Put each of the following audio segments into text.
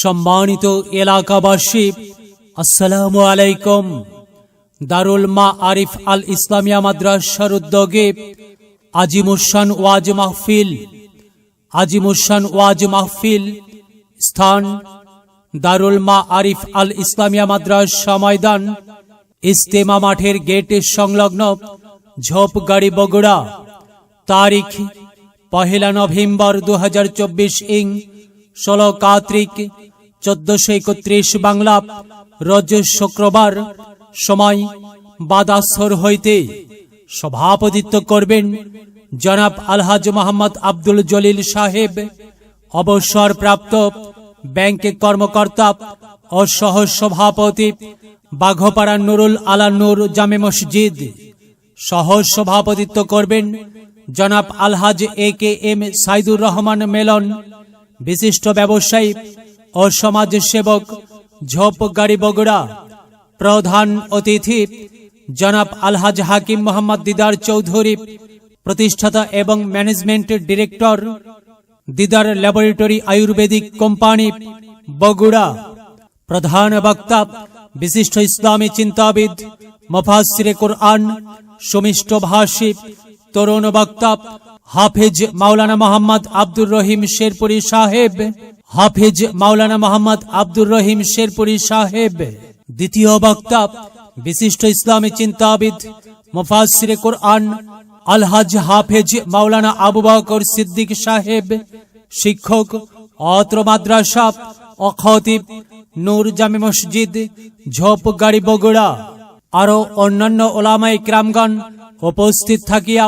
সম্মানিত এলাকাবাসী, আসসালামু আলাইকুম। দারুল মা আরিফ আল ইসলামিয়া মাদ্রাসার উদ্যোগে আজিমুসান ওয়াজ মাহফিল আজিমুসান ওয়াজ মাহফিল স্থান দারুল মা আরিফ আল ইসলামিয়া মাদ্রাসা ময়দান ইস্তেমা মাঠের গেটের সংলগ্ন ঝোপগাড়ি বগুড়া। তারিখ, পহেলা নভেম্বর দু হাজার চব্বিশ ইং ষোলো কাত্রিক চোদ্দশো একত্রিশ বাংলা, রজ শুক্রবার সময় বাদাসর হইতে সভাপতিত্ব করবেন জনাব আলহাজ মোহাম্মদ আব্দুল জলিল সাহেব। অবসরপ্রাপ্ত ব্যাংক কর্মকর্তা ও সহ সভাপতি বাঘপাড়া নুরুল আলা নূর জামে মসজিদ। সহ সভাপতিত্ব করবেন জনাব আলহাজ A K M Saidur Rahman Melon. বিশিষ্ট ব্যবসায়ী ও সমাজ সেবক ঝোপ গাড়ি বগুড়া। প্রধান অতিথি জনাব আলহাজ হাকিম মোহাম্মদ দিদার চৌধুরী, প্রতিষ্ঠাতা এবং management director Didar laboratory Ayurvedic company Bogura. প্রধান বক্তা বিশিষ্ট ইসলামী চিন্তাবিদ মফাসিরে কোরআন, সুমিষ্ট ভাষী, তরুণ বক্তা হাফিজ মাওলানা মোহাম্মদ আব্দুর রহিম শেরপুরি সাহেব। হাফেজ মাওলানা মোহাম্মদ আব্দুর রহিম শেরপুরি সাহেব। দ্বিতীয় বক্তা, বিশিষ্ট ইসলামী চিন্তাবিদ মুফাসিরে কোরআন, আলহাজ হাফেজ মাওলানা আবু বকর সিদ্দিক সাহেব। শিক্ষক, অত্র মাদ্রাসা, অখতিব, নূর জামে মসজিদ ঝোপগাড়ি বগুড়া। আরও অন্যান্য ওলামাই ক্রামগণ উপস্থিত থাকিয়া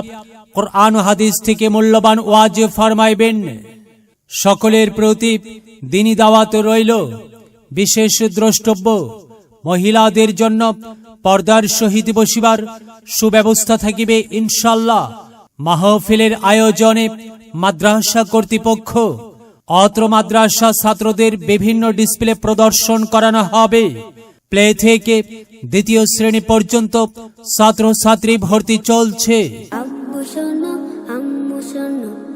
কোরআন হাদিস থেকে মূল্যবান ওয়াজ ফরমাইবেন। সকলের প্রতি দিনী দাওয়াত রইল। বিশেষ দ্রষ্টব্য, মহিলাদের জন্য পর্দার সহিত বসিবার সুব্যবস্থা থাকিবে ইনশাল্লাহ মাহফিলের আয়োজনে মাদ্রাসা কর্তৃপক্ষ, অত্র মাদ্রাসা ছাত্রদের বিভিন্ন ডিসপ্লে প্রদর্শন করানো হবে। প্লে থেকে দ্বিতীয় শ্রেণি পর্যন্ত ছাত্রছাত্রী ভর্তি চলছে।